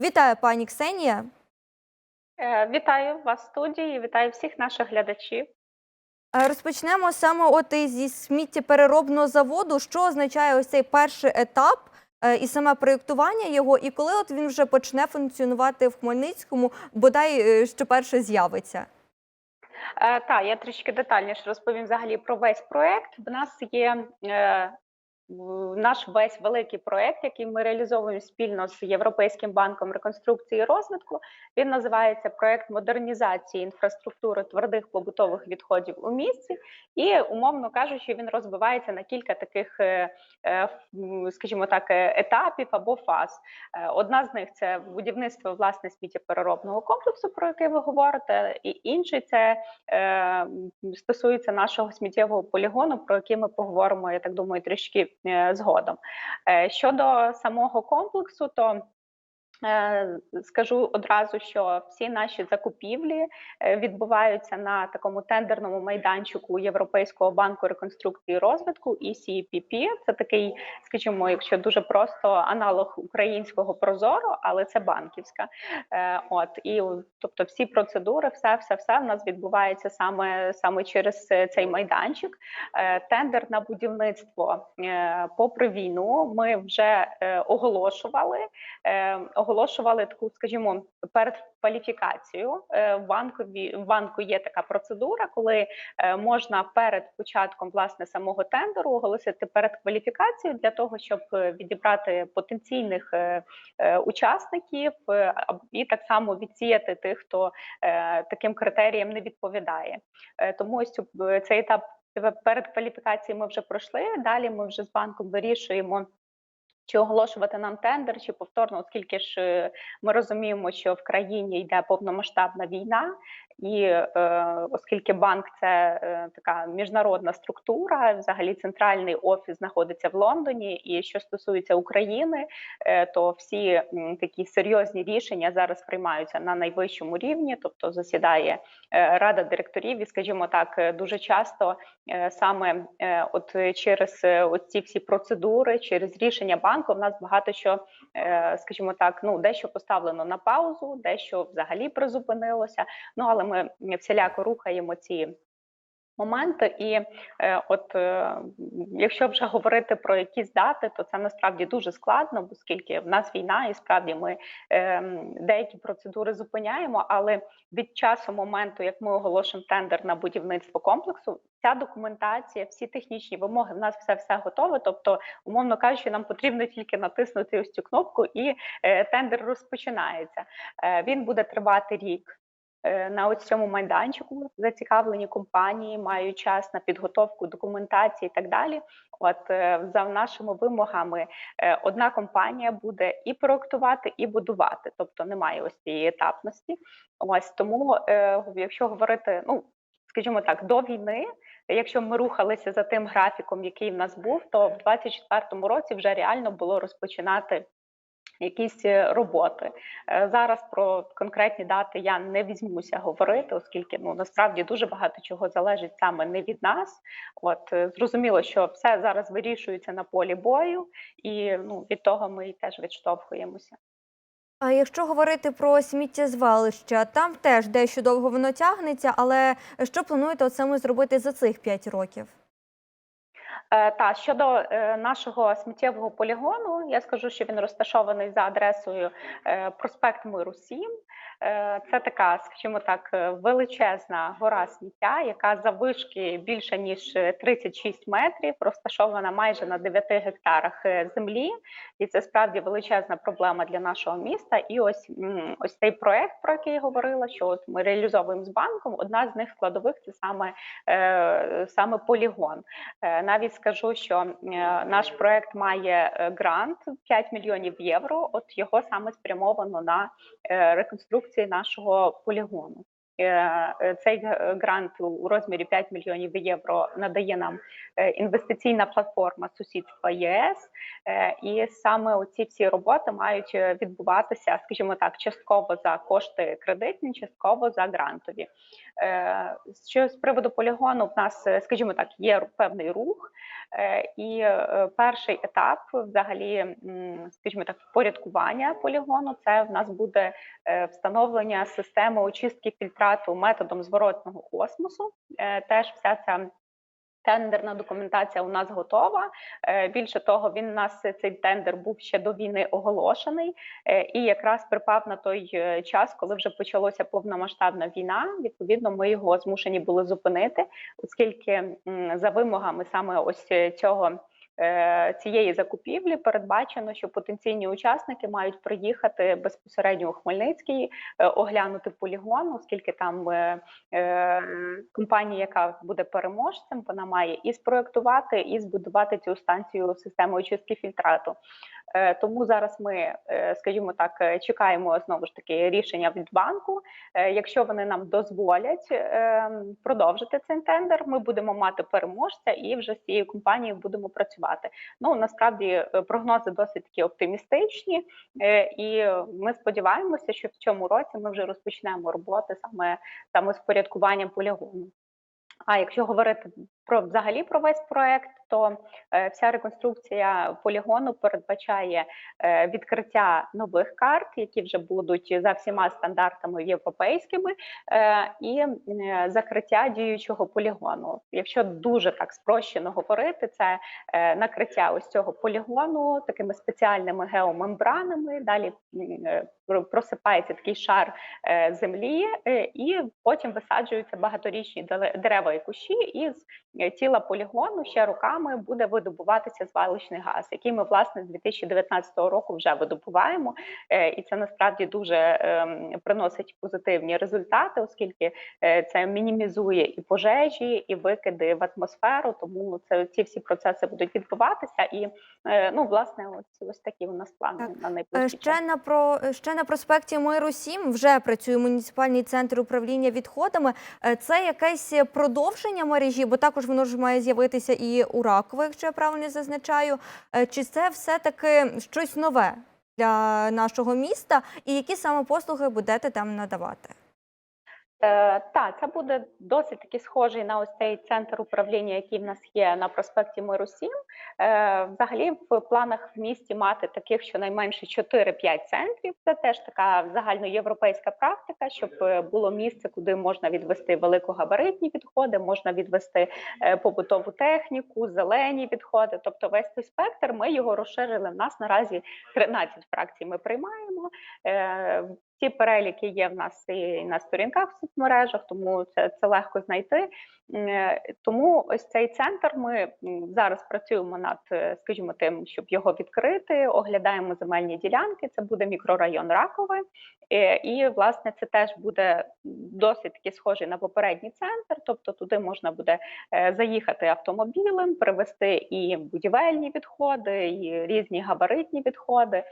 Вітаю, пані Ксенія. Е, Вітаю вас в студії, вітаю всіх наших глядачів. Е, Розпочнемо саме от зі сміттєпереробного заводу. Що означає ось цей перший етап е, і саме проєктування його, і коли от він вже почне функціонувати в Хмельницькому, бодай е, що перше з'явиться? Е, Та я трішки детальніше розповім взагалі про весь проект. В нас є е, наш весь великий проект, який ми реалізовуємо спільно з Європейським банком реконструкції і розвитку. Він називається проект модернізації інфраструктури твердих побутових відходів у місті. І умовно кажучи, він розбивається на кілька таких, е, е, скажімо так, е, етапів або фаз. Одна з них це будівництво власне сміттєпереробного комплексу, про який ви говорите, і інший це стосується нашого сміттєвого полігону, про який ми поговоримо, я так думаю, трішки згодом. Е, щодо самого комплексу, то Е, Скажу одразу, що всі наші закупівлі е, відбуваються на такому тендерному майданчику Європейського банку реконструкції і розвитку ECPP. Це такий, скажімо, якщо дуже просто аналог українського прозоро, але це банківська. Е, От і тобто, всі процедури, все, все, все в нас відбувається саме саме через е, цей майданчик. Е, Тендер на будівництво е, попри війну. Ми вже е, оголошували е, оголошували таку, скажімо, передкваліфікацію. Е, в банкові в банку є така процедура, коли е, можна перед початком власне самого тендеру оголосити передкваліфікацію для того, щоб е, відібрати потенційних учасників і так само відсіяти тих, хто таким критеріям не відповідає. Тому ось цей етап передкваліфікації ми вже пройшли. Далі ми вже з банком вирішуємо. Чи оголошувати нам тендер, чи повторно, оскільки ж е, ми розуміємо, що в країні йде повномасштабна війна, і е, оскільки банк це е, така міжнародна структура, взагалі центральний офіс знаходиться в Лондоні. І що стосується України, е, то всі м, такі серйозні рішення зараз приймаються на найвищому рівні, тобто засідає е, рада директорів, і скажімо так, е, дуже часто е, саме е, от через е, ці всі процедури, через рішення банку, в нас багато що, е, скажімо так, ну дещо поставлено на паузу, дещо взагалі призупинилося. Ну але ми всіляко рухаємо ці. Моменти, і е, от е, якщо вже говорити про якісь дати, то це насправді дуже складно, оскільки в нас війна, і справді ми е, деякі процедури зупиняємо. Але від часу моменту, як ми оголошуємо тендер на будівництво комплексу, ця документація, всі технічні вимоги, в нас все все готове. Тобто, умовно кажучи, нам потрібно тільки натиснути ось цю кнопку, і е, тендер розпочинається. Е, він буде тривати рік. Е, На цьому майданчику зацікавлені компанії мають час на підготовку документації і так далі. От е, за нашими вимогами, е, одна компанія буде і проектувати, і будувати, тобто немає ось цієї етапності. Ось тому, якщо говорити, ну скажімо так, до війни, якщо ми рухалися за тим графіком, який в нас був, то в 24-му році вже реально було розпочинати якісь е, роботи. Е, Зараз про конкретні дати я не візьмуся говорити, оскільки ну насправді дуже багато чого залежить саме не від нас. От е, зрозуміло, що все зараз вирішується на полі бою, і ну від того ми і теж відштовхуємося. А якщо говорити про сміттєзвалища, там теж дещо довго воно тягнеться, але що плануєте от саме зробити за цих 5 років? Е, Та щодо е, нашого сміттєвого полігону, я скажу, що він розташований за адресою е, проспект Миру 7. Е, Це така, скажімо так, е, величезна гора сміття, яка заввишки більше ніж е, 36 метрів, розташована майже на 9 гектарах е, землі, і це справді величезна проблема для нашого міста. І ось ось цей проект, про який я говорила, що от ми реалізовуємо з банком. Одна з них складових це саме, е, саме полігон. Е, Навіть скажу, що е, наш проект має е, грант 5 мільйонів євро. От його саме спрямовано на е, реконструкції нашого полігону. Е, цей грант у- розмірі 5 мільйонів євро надає нам е, інвестиційна платформа сусідства ЄС. Е, І саме оці всі роботи мають е, відбуватися, скажімо так, частково за кошти кредитні, частково за грантові. Е, Що з приводу полігону, в нас, е, скажімо так, є певний рух, Е, і е, перший етап, взагалі, скажімо так, впорядкування полігону, це в нас буде е, встановлення системи очистки фільтрату методом зворотного осмосу. Е, Теж вся ця Тендерна документація у нас готова. Е, Більше того, він у нас цей тендер був ще до війни оголошений, е, і якраз припав на той час, коли вже почалася повномасштабна війна. Відповідно, ми його змушені були зупинити, оскільки за вимогами саме ось цього. Е, Цієї закупівлі передбачено, що потенційні учасники мають приїхати безпосередньо у Хмельницький, е, оглянути полігон, оскільки там е, компанія, яка буде переможцем, вона має і спроектувати, і збудувати цю станцію системи очистки фільтрату. Е, Тому зараз ми, е, скажімо так, е, чекаємо знову ж таки рішення від банку. Якщо вони нам дозволять продовжити цей тендер, ми будемо мати переможця і вже з цією компанією будемо працювати. Ну насправді прогнози досить такі оптимістичні, і ми сподіваємося, що в цьому році ми вже розпочнемо роботи саме саме з порядкуванням полігону. А якщо говорити про взагалі про весь проект, то е, вся реконструкція полігону передбачає е, відкриття нових карт, які вже будуть за всіма стандартами європейськими, е, і е, закриття діючого полігону. Якщо дуже так спрощено говорити, це е, накриття ось цього полігону такими спеціальними геомембранами. Далі е, просипається такий шар е, землі, е, і потім висаджуються багаторічні дерева і кущі, і з е, тіла полігону ще роками буде видобуватися звалищний газ, який ми власне з 2019 року вже видобуваємо. І це насправді дуже ем, приносить позитивні результати, оскільки це мінімізує і пожежі, і викиди в атмосферу. Тому це ці всі процеси будуть відбуватися. І ну власне, ось ось такі у нас плани Так. на найближчий час. Ще на про ще на проспекті Миру 7 вже працює муніципальний центр управління відходами. Е, Це якесь продовження мережі, бо також воно ж має з'явитися і у Раково, якщо я правильно зазначаю. Е, Чи це все таки щось нове для нашого міста? І які саме послуги будете там надавати? Е, так, це буде досить таки схожий на ось цей центр управління, який в нас є на проспекті Миру 7. Е, взагалі, в планах в місті мати таких щонайменше 4-5 центрів. Це теж така загальноєвропейська практика, щоб е, було місце, куди можна відвести великогабаритні відходи, можна відвести побутову техніку, зелені відходи. Тобто, весь цей спектр ми його розширили. В нас наразі 13 фракцій ми приймаємо. Ці переліки є в нас і на сторінках в соцмережах, тому це, це легко знайти. Е, Тому ось цей центр ми зараз працюємо над, е, скажімо, тим, щоб його відкрити. Оглядаємо земельні ділянки. Це буде мікрорайон Ракове, Е, і власне це теж буде досить таки схожий на попередній центр. Тобто туди можна буде заїхати автомобілем, привезти і будівельні відходи, і різні габаритні відходи.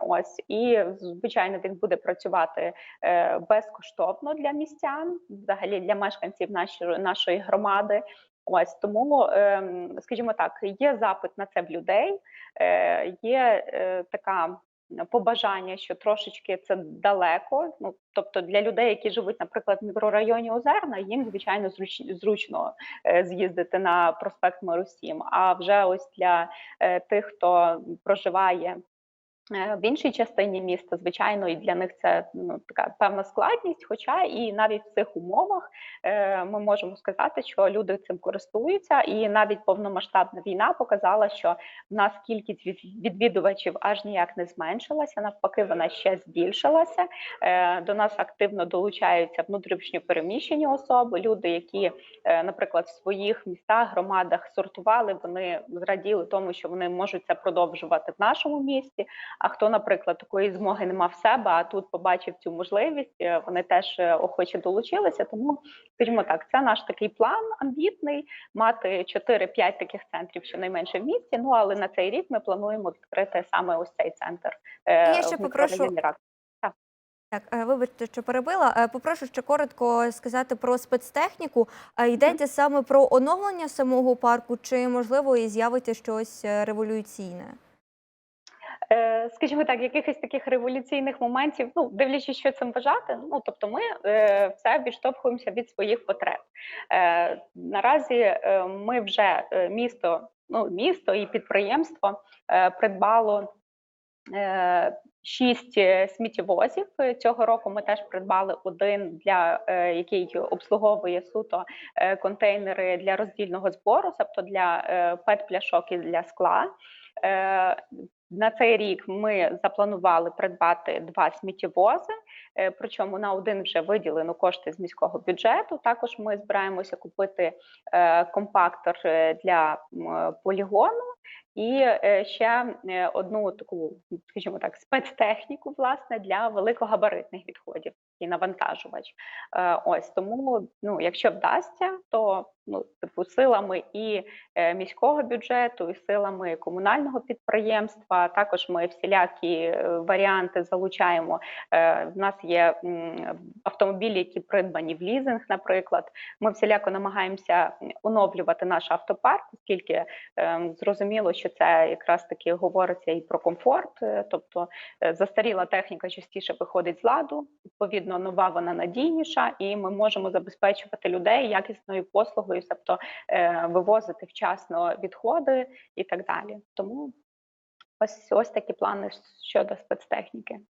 Ось і звичайно він буде працювати е, безкоштовно для містян, взагалі для мешканців нашої нашої громади. Ось тому, ем, скажімо так, є запит на це в людей, е, є е, така побажання, що трошечки це далеко. Ну тобто для людей, які живуть, наприклад, в мікрорайоні Озерна, їм звичайно зручно з'їздити на проспект Миру 7. А вже ось для тих, хто проживає В іншій частині міста, звичайно, і для них це ну така певна складність. Хоча і навіть в цих умовах е, ми можемо сказати, що люди цим користуються, і навіть повномасштабна війна показала, що в нас кількість відвідувачів аж ніяк не зменшилася. Навпаки, вона ще збільшилася. Е, до нас активно долучаються внутрішньо переміщені особи, люди, які, е, наприклад, в своїх містах, громадах сортували, вони зраділи тому, що вони можуть це продовжувати в нашому місті. А хто, наприклад, такої змоги не мав в себе, а тут побачив цю можливість, е, вони теж е, охоче долучилися. Тому, скажімо так, це наш такий план амбітний мати 4-5 таких центрів щонайменше в місті. Ну але на цей рік ми плануємо відкрити саме ось цей центр. е, Я ще попрошу. Так, вибачте, що перебила. Попрошу ще коротко сказати про спецтехніку. Йдеться саме про оновлення самого парку, чи можливо і з'явиться щось революційне? Е, Скажімо так, якихось таких революційних моментів, ну дивлячись, що цим вважати. Ну тобто, ми е, все відштовхуємося від своїх потреб. Е, наразі ми вже місто, ну місто і підприємство придбало. Шість сміттєвозів цього року. Ми теж придбали один для який обслуговує суто контейнери для роздільного збору, тобто для е, пет-пляшок і для скла. На цей рік ми запланували придбати два сміттєвози, е, причому на один вже виділено кошти з міського бюджету. Також ми збираємося купити е, компактор е, для полігону і ще одну таку, скажімо так, спецтехніку власне для великогабаритних відходів і навантажувач. Е, Ось тому, ну якщо вдасться, то ну типу силами і е, міського бюджету, і силами комунального підприємства. Також ми всілякі е, варіанти залучаємо. В нас є автомобілі, які придбані в лізинг, наприклад. Ми всіляко намагаємося оновлювати наш автопарк, оскільки зрозуміло, що це якраз таки говориться і про комфорт, тобто застаріла техніка частіше виходить з ладу. Відповідно, нова вона надійніша, і ми можемо забезпечувати людей якісною послугою, тобто е, вивозити вчасно відходи і так далі. Тому ось ось такі плани щодо спецтехніки.